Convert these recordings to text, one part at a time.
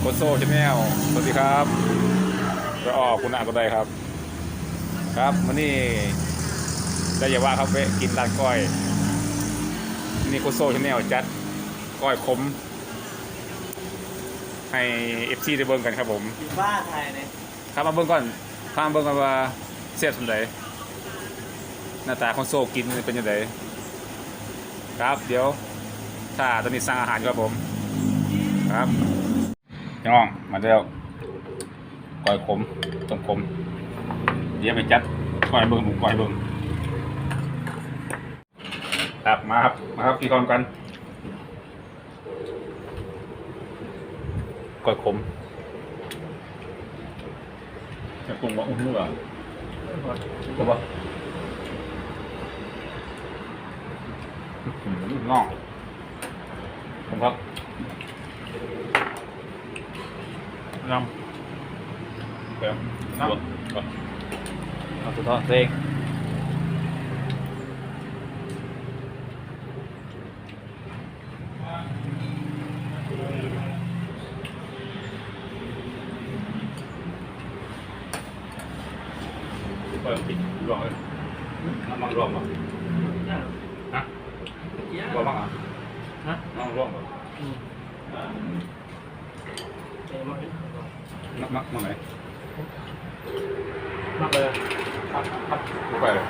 โคโซชาแนลสวัสดีครับก็ออกคุณอาก็ได้ครับ ครับวันนี้ได้อย่าว่าครับเวะกินร้านก้อยนี่โคโซชาแนลจัดก้อยขมให้เอฟซีได้เบิ่งกันครับผมอยู่บ้านไทยเนี่ยครับมาเบิ่งก่อนพามาเบิ่งกันว่าเสียบสำไดหน้าตาคนโซกินเป็นยังไงครับเดี๋ยวถ้าตอนนี้สั่งอาหารครับผม ครับ พี่น้องมาเร็วก้อยขมต้มขมเดี๋ยวไปจัดก้อยเบิ่งหมูก้อยเบิ่งครับมาครับมาครับกินก่อนกันก้อยขมจะปรุงว่าอุ้งมือเหรอถูกปะอื้อหือน้องผมครับ น้ำเดี๋ยวน้ำก่อนเอาสุดท้าย มเลยน้ำมันรวมอะฮะรวมบ้างอะฮะน้ำมันรวมอะนักนักมาไหนมากเลยครับครับไปเลย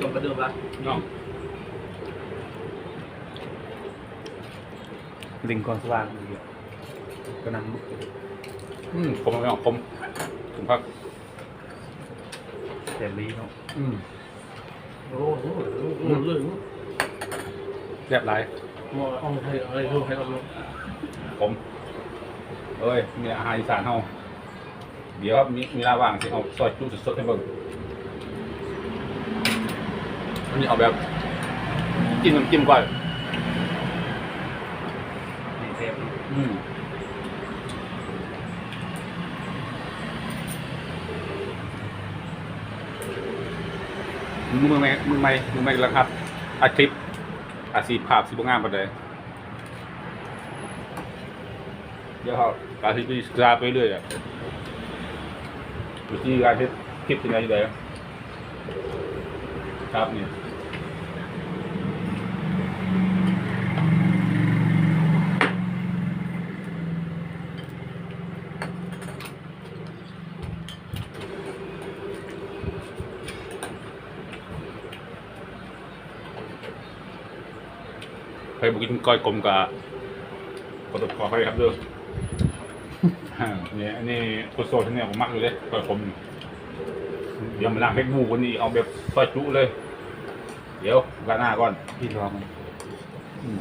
จบกระดูกละน้องลิงกอนสว่างอยู่ก็นั่งอืมผมไม่เอาผมผมพัก เต็มลีเนาะอืมโอ้โหโอ้โหเลยเรียบร้อยว่าเอาให้เอาให้เอาให้เอาผมเอ้ยมีอาหารอีสานเฮาเดี๋ยวมีมีเวลาว่างสิเอาซอยจุสดๆให้เบิ่งอันนี้เอาแบบจิ้มน้ำจิ้มก่อนนี่เซฟอืม มึงไม่มึงไม่มึงไม่แล้วครับอาคลิปอาสีภาพสีบงามไปเลยเดี๋ยวเขาอารที่ศึกษาไปเรื่อยอะวิธีการที่คลิปยังไงอยู่เลยครับนี่ ใครบอกกินก้อยกลมกับกดขอให้ครับเด้ออ่าเนี่ยอันนี้โคโซที่เนี่ยผมมักอยู่เลยก้อยกลมเดี๋ยวมาล้างเพชรหมูวันนี้เอาแบบซอยจุเลย เดี๋ยวกาหน้าก่อนพี่รอมันอืม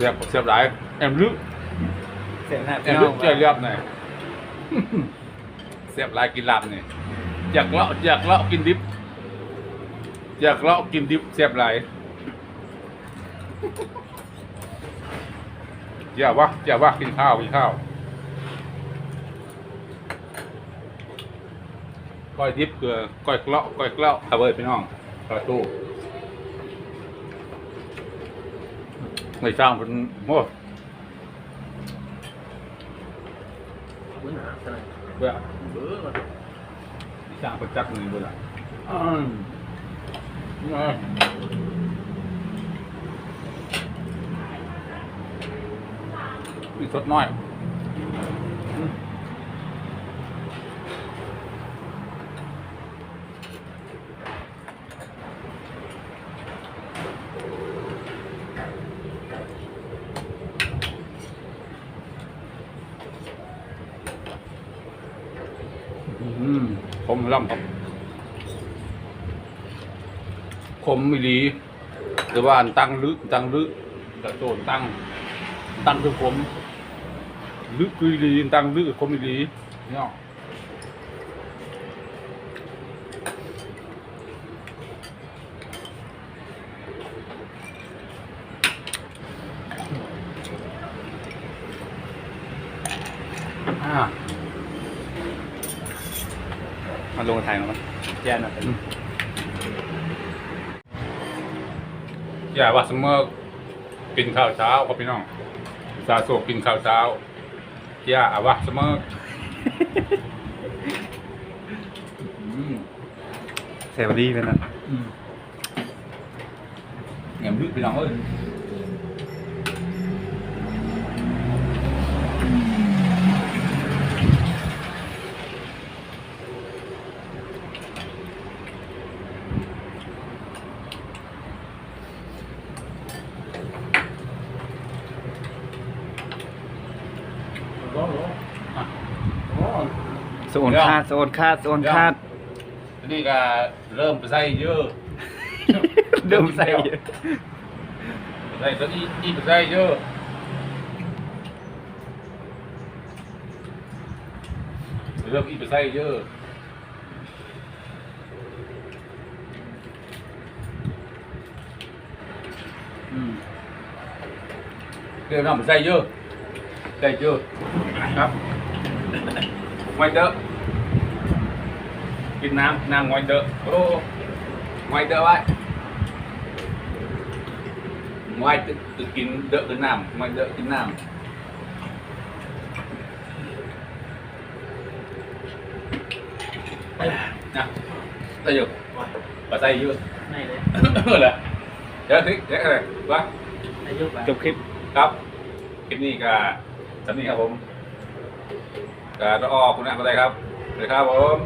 สียบเสียบหลายแอมลึกเสียงแหบแอมลึกเจียเรียบหน่อยเสียบหลายกินลาบเนี่ยอยากเลาะอยากเลาะกินดิบ อยากเลาะกินดิบเสียบหลายอย่าว่าอย่าว่ากินข้าวกินข้าวก้อยดิบเกลือก้อยเลาะก้อยเลาะเอาเว้ยพี่น้องกระตู้ไม่สร้างเป็นโอ้เหมือนหนาข นาดเบื่อเบื่อมันสร้างประจักษ์หนึ่งเบื่ออืมนี่ไงอีกสดน้อยอืมอืม ผมล่ำครับคมไม่ดีหรือว่าตั้งลึกตั้งลึกกระโจนตั้ง ตั้งคือผมลึกคือดีตั้งลึกคมไม่ดีเนี่ย อ่า มาลงไทยมั้ยแย่หน่อยอย่าว่าเสมอกินข้าวเช้าครับพี่น้องสาโศกกินข้าวเช้าอย่าว่าเสมออืมเซเวอรี่เป็นอะอืมเงียบลึกพี่น้องเอ้ย โซนคาดโซนคาดโซนคาดอันนี้ก็เริ่มไปใส่เยอะเริ่มใส่ใส่ตัวนี้อีกไปใส่เยอะเริ่มอีกไปใส่เยอะอืมเริ่มน้ำไปใส่เยอะใส่เยอะ ครับไม่เด้อกินน้ำน้ำไว้เด้อโอ้ไว้เด้อไว้ ngoài tự, tự kín đỡ cái nam ngoài đỡ cái nam nè tay vô bà tay vô ไม่เลย là để thích để này quá อายุไปจบคลิปครับคลิปนี้ก็สำนี้ครับผม ก็ต้องออกคุณนักอะไรครับสวัสดีครับผม